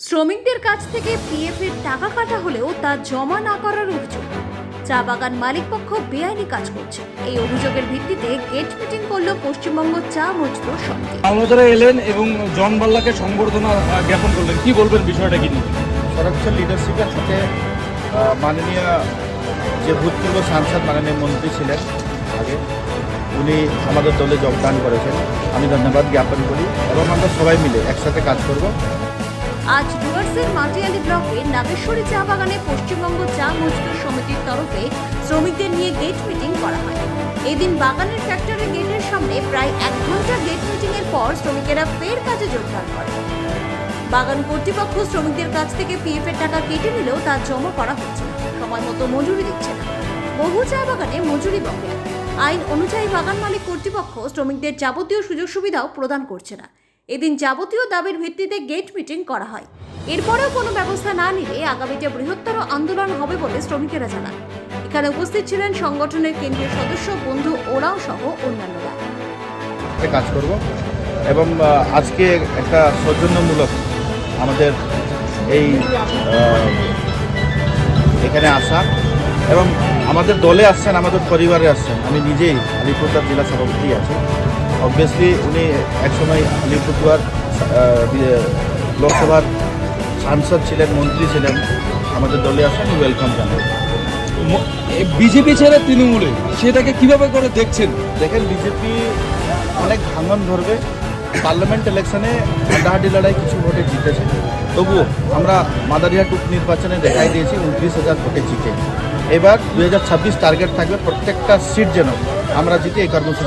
শ্রমিকদের কাছ থেকে পিএফ এর টাকা কাটা হলেও তা জমা না করার অভিযোগ। চা বাগান মালিকপক্ষ বেআইনি কাজ করছে। এই অভিযোগের ভিত্তিতে গেট মিটিং করল পশ্চিমবঙ্গ চা মজদুর সমিতি। মামলাদারা এলেন এবং জন বাল্লাকে সংবর্ধনা জ্ঞাপন করলেন। কি বলবেন বিষয়টা কি নিয়ে? সরকার লিডারশিপের সাথে আহ, মাননীয় যে ভূতপূর্ব সাংসদ মাননীয় মন্ত্রী ছিলেন আগে উনি আমাদের দলে যোগদান করেছেন। আমি ধন্যবাদ জ্ঞাপন করি এবং আমরা সবাই মিলে একসাথে কাজ করব। আজ ডুয়ার্সের মাটিয়ালি ব্লকে নাগেশ্বরী চা বাগানে পশ্চিমবঙ্গ চা মজদুর সমিতির তরফে শ্রমিকদের নিয়ে গেট মিটিং করা হয়। এদিন বাগানের ফ্যাক্টরি গেটের সামনে প্রায় এক ঘণ্টা গেট মিটিং এর পর শ্রমিকেরা ফের কাজে যোগদান করে বাগান কর্তৃপক্ষ শ্রমিকদের কাছ থেকে পিএফ এর টাকা কেটে নিলেও তা জমা করা হচ্ছে সময় মতো মজুরি দিচ্ছে না। বহু চা বাগানে মজুরি বকে আইন অনুযায়ী বাগান মালিক কর্তৃপক্ষ শ্রমিকদের যাবতীয় সুযোগ সুবিধাও প্রদান করছে না। এদিন যাবতীয় দাবির ভিত্তিতে গেট মিটিং করা হয়। এরপরেও কোনো ব্যবস্থা না নিলে আগামীতে বৃহত্তর আন্দোলন হবে বলে শ্রমিকেরা জানান। এখানে উপস্থিত ছিলেন সংগঠনের কেন্দ্রীয় সদস্য বন্ধু ওরাও সহ অন্যান্যরা। কাজ করব এবং আজকে একটা সৌজন্যমূলক আমাদের এই এখানে আসা এবং আমাদের দলে আসছেন, আমাদের পরিবারে আসছেন। আমি নিজেই আলিপুরদার জেলা সভাপতি আছি। অবভিয়াসলি উনি একসময় আলিপুরদুয়ার বি- লোকসভার সাংসদ ছিলেন মন্ত্রী ছিলেন। আমাদের দলে আসেন ওয়েলকাম জানাই বিজেপি ছেড়ে তৃণমূলে সেটাকে কীভাবে করে দেখছেন? দেখেন বিজেপি অনেক ভাঙন ধরবে। পার্লামেন্ট ইলেকশনে হাড্ডাহাড্ডি লড়াই কিছু ভোটে জিতেছে। তবুও আমরা মাদারিহাট উপনির্বাচনে দেখাই দিয়েছি উনত্রিশ হাজার ভোটে জিতে। এবার দু হাজার ছাব্বিশ টার্গেট থাকবে প্রত্যেকটা সিট যেন আমরা জিতে এই কর্মসূচি